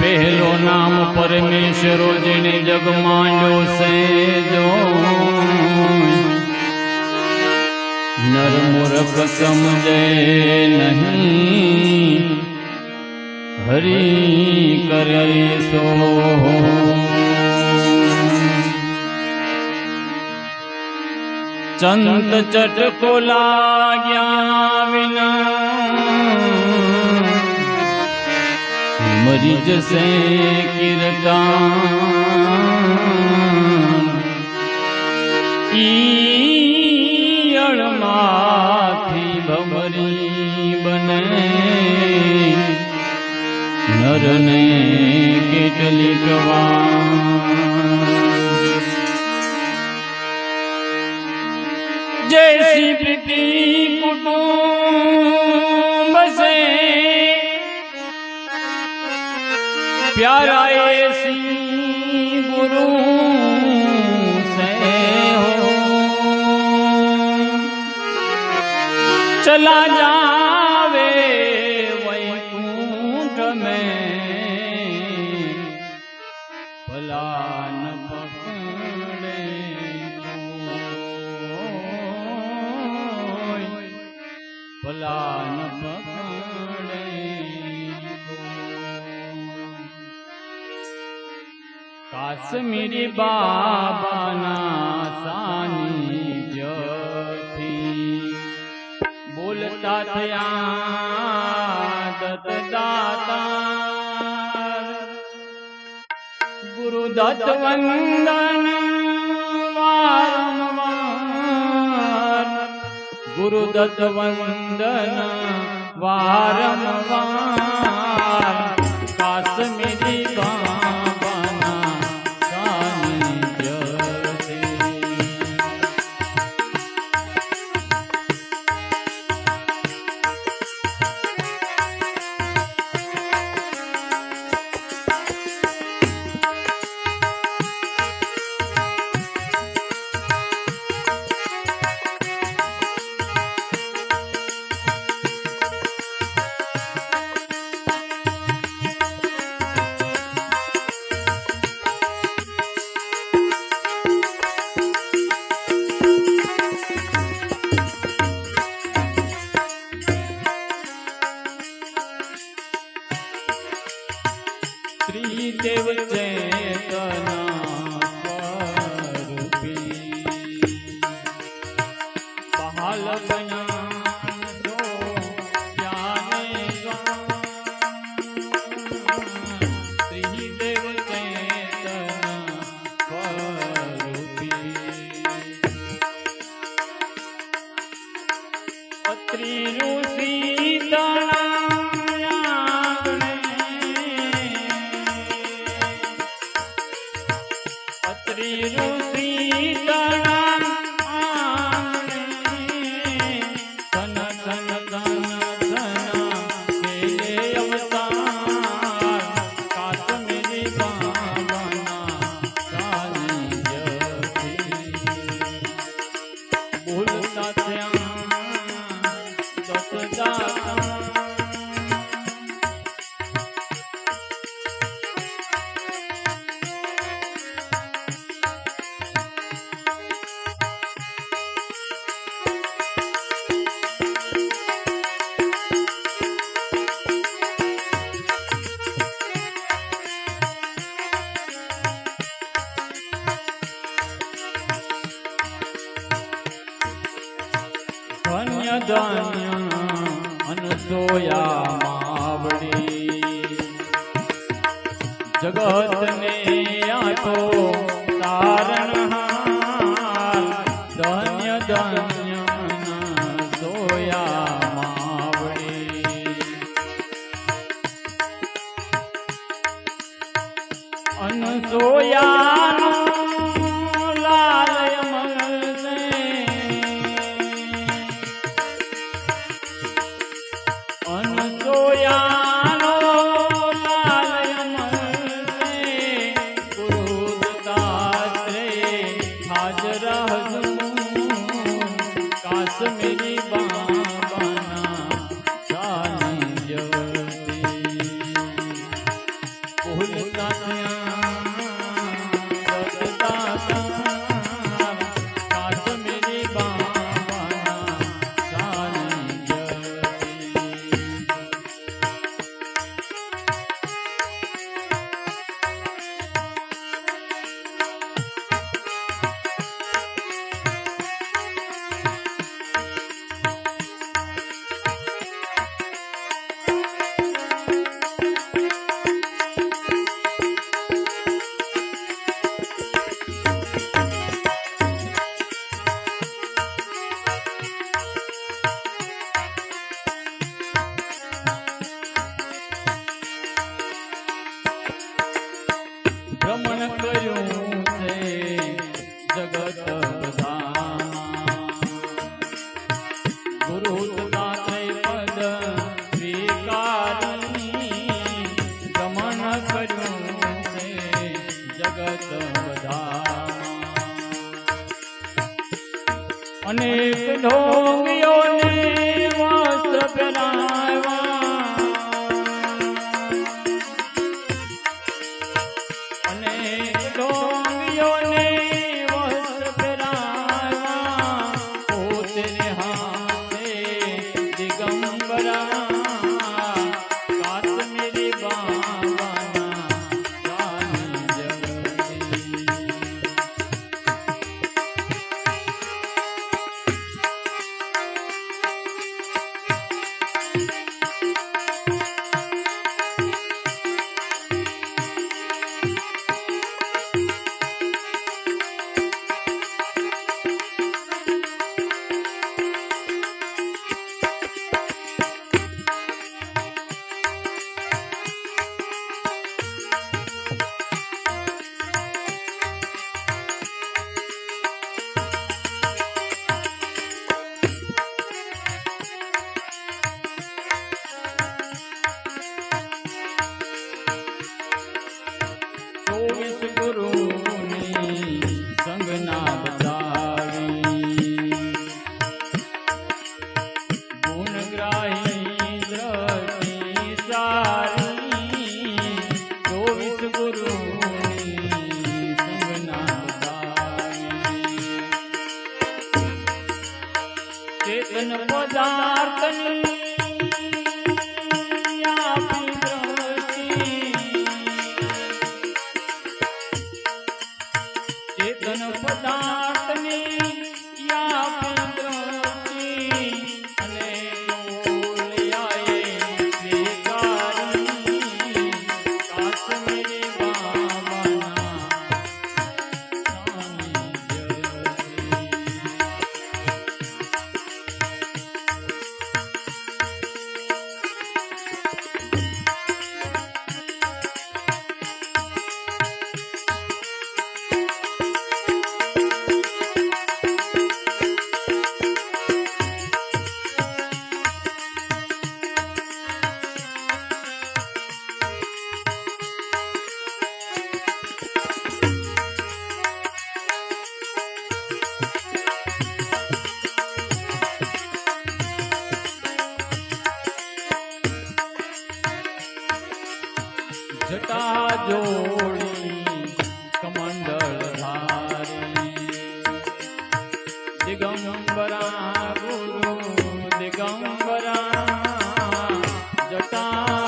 પહેલો નામ પરમેશ્વરો જેને જગ માંડ્યો છે જો નર મૂર્ખ સમજે નહીં. હરી કરે સો. ચંત ચટકો લાગ્યા વિના મરી જશે કિરતા ઈયળમાંથી ભમરી બને નરને કેટલીક જય શ્રી પ્રીતિ કુટુંબ प्यारा ऐसी गुरु से हो चला जावे કાશ્મીરી બાબાના સાનિધ્યથી બોલતા થયા દત્તદાતા. ગુરુ દત્ત વંદન વારંવાર. ગુરુ દત્ત વંદન વારંવાર. ત્રિદેવ ચેતના ಶ್ರೀ ಸೀತಾ અનસોયા માવડી. જગતને તારણ તારણહાર ધન્ય ધન્ય સોયા માવડી. અન લાલય સારી ચોવીસ બતાવી ચેતન પદાર્થની ચેતન પદાર્થની જોડી કમંડળ ધારી દિગંબરા ગુરુ દિગંબરા જટા